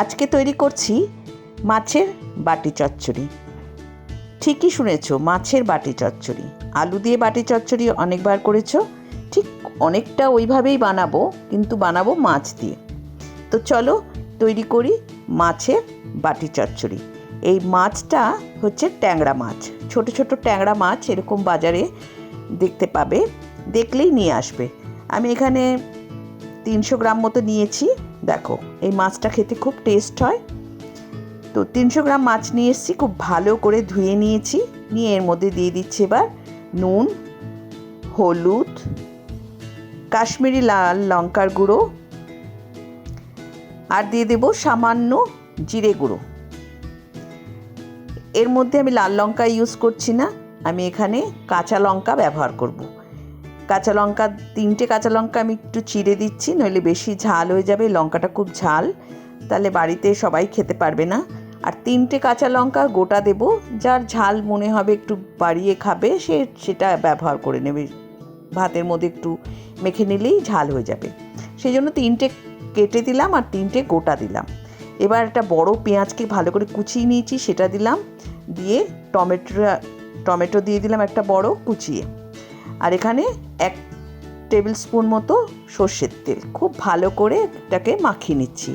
আজকে তৈরি করছি মাছের বাটি চচ্চড়ি। ঠিকই শুনেছো, মাছের বাটি চচ্চড়ি। আলু দিয়ে বাটি চচ্চড়ি অনেকবার করেছ, ঠিক অনেকটা ওইভাবেই বানাবো, কিন্তু বানাবো মাছ দিয়ে। তো চলো তৈরি করি মাছের বাটি চচ্চড়ি। এই মাছটা হচ্ছে ট্যাংরা মাছ। ছোট ছোট ট্যাংরা মাছ এরকম বাজারে দেখতে পাবে, দেখলেই নিয়ে আসবে। আমি এখানে তিনশো গ্রাম মতো নিয়েছি। দেখো, এই মাছটা খেতে খুব টেস্ট হয়। তো তিনশো গ্রাম মাছ নিয়ে এসেছি, খুব ভালো করে ধুয়ে নিয়েছি। নিয়ে এর মধ্যে দিয়ে দিচ্ছি এবার নুন, হলুদ, কাশ্মীরি লাল লঙ্কার গুঁড়ো আর দিয়ে দেবো সামান্য জিরে গুঁড়ো। এর মধ্যে আমি লাল লঙ্কা ইউজ করছি না, আমি এখানে কাঁচা লঙ্কা ব্যবহার করব। কাঁচা লঙ্কা, তিনটে কাঁচা লঙ্কা আমি একটু চিড়ে দিচ্ছি, নইলে বেশি ঝাল হয়ে যাবে লঙ্কাটা খুব ঝাল। তাহলে বাড়িতে সবাই খেতে পারবে না। আর তিনটে কাঁচা লঙ্কা গোটা দেব, যার ঝাল মনে হবে একটু বাড়িয়ে খাবে, সে সেটা ব্যবহার করে নেবে। ভাতের মধ্যে একটু মেখে নিলেই ঝাল হয়ে যাবে। সেই জন্য তিনটে কেটে দিলাম আর তিনটে গোটা দিলাম। এবার একটা বড় পেঁয়াজকে ভালো করে কুচিয়ে নিয়েছি, সেটা দিলাম। দিয়ে টমেটো টমেটো দিয়ে দিলাম একটা বড় কুচিয়ে। আর এখানে এক টেবিল স্পুন মতো সর্ষের তেল। খুব ভালো করে এটাকে মাখিয়ে নিচ্ছি।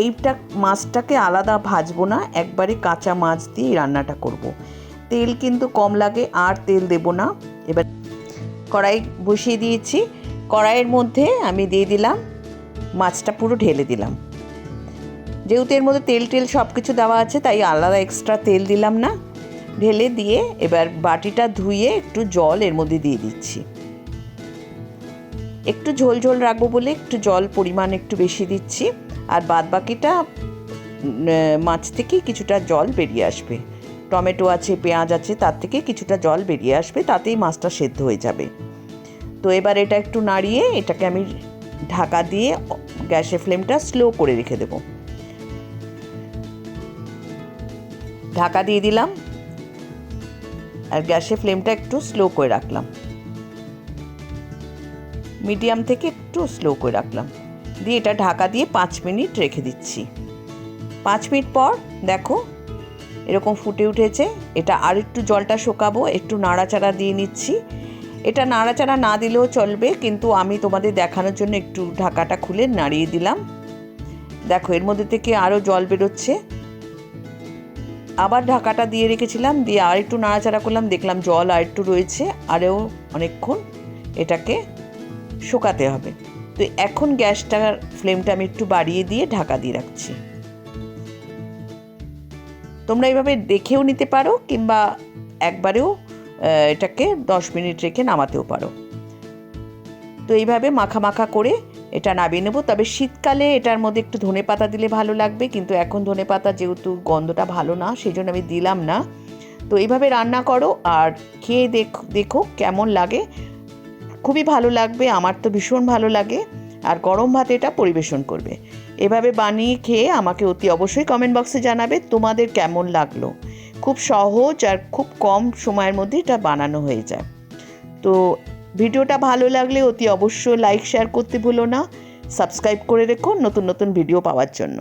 এইটা মাছটাকে আলাদা ভাজবো না, একবারে কাঁচা মাছ দিয়ে রান্নাটা করব। তেল কিন্তু কম লাগে, আর তেল দেব না। এবার কড়াই বসিয়ে দিয়েছি। কড়াইয়ের মধ্যে আমি দিয়ে দিলাম, মাছটা পুরো ঢেলে দিলাম। যেহেতু এর মধ্যে তেল টেল সব কিছু দেওয়া আছে, তাই আলাদা এক্সট্রা তেল দিলাম না। ঢেলে দিয়ে এবার বাটিটা ধুয়ে একটু জল এর মধ্যে দিয়ে দিচ্ছি। একটু ঝোল ঝোল রাখব বলে একটু জল পরিমাণ একটু বেশি দিচ্ছি আর বাদ বাকিটা মাছ থেকে কিছুটা জল বেরিয়ে আসবে। টমেটো আছে, পেঁয়াজ আছে, তার থেকে কিছুটা জল বেরিয়ে আসবে, তাতেই মাছটা সেদ্ধ হয়ে যাবে। তো এবার এটা একটু নাড়িয়ে এটাকে আমি ঢাকা দিয়ে গ্যাসের ফ্লেমটা স্লো করে রেখে দেবো। ঢাকা দিয়ে দিলাম। আর গ্যাসের ফ্লেমটা একটু স্লো করে রাখলাম। মিডিয়াম থেকে একটু স্লো করে রাখলাম। দিয়ে এটা ঢাকা দিয়ে পাঁচ মিনিট রেখে দিচ্ছি। পাঁচ মিনিট পর দেখো এরকম ফুটে উঠেছে। এটা আর একটু জলটা শোকাবো, একটু নাড়াচাড়া দিয়ে নিচ্ছি। এটা নাড়াচাড়া না দিলেও চলবে, কিন্তু আমি তোমাদের দেখানোর জন্য একটু ঢাকাটা খুলে নাড়িয়ে দিলাম। দেখো এর মধ্যে থেকে আরও জল বেরোচ্ছে। আবার ঢাকাটা দিয়ে রেখেছিলাম, দিয়ে আর একটু নাড়াচাড়া করলাম, দেখলাম জল আর একটু রয়েছে, আরও অনেকক্ষণ এটাকে শুকাতে হবে। তো এখন গ্যাসটার ফ্লেমটা আমি একটু বাড়িয়ে দিয়ে ঢাকা দিয়ে রাখছি। তোমরা এইভাবে দেখেও নিতে পারো, কিংবা একবারেও এটাকে দশ মিনিট রেখে নামাতেও পারো। তো এইভাবে মাখা মাখা করে এটা নামিয়ে নেব। তবে শীতকালে এটার মধ্যে একটু ধনে পাতা দিলে ভালো লাগবে, কিন্তু এখন ধনে পাতা যেহেতু গন্ধটা ভালো না সেই জন্য আমি দিলাম না। তো এইভাবে রান্না করো আর খেয়ে দেখ দেখো কেমন লাগে। খুবই ভালো লাগবে, আমার তো ভীষণ ভালো লাগে। আর গরম ভাতে এটা পরিবেশন করবে। এভাবে বানিয়ে খেয়ে আমাকে অতি অবশ্যই কমেন্ট বক্সে জানাবে তোমাদের কেমন লাগল। খুব সহজ আর খুব কম সময়ের মধ্যে এটা বানানো হয়ে যায়। তো ভিডিওটা ভালো লাগলে অতি অবশ্যই লাইক শেয়ার করতে ভুলো না। সাবস্ক্রাইব করে রেখো নতুন নতুন ভিডিও পাওয়ার জন্য।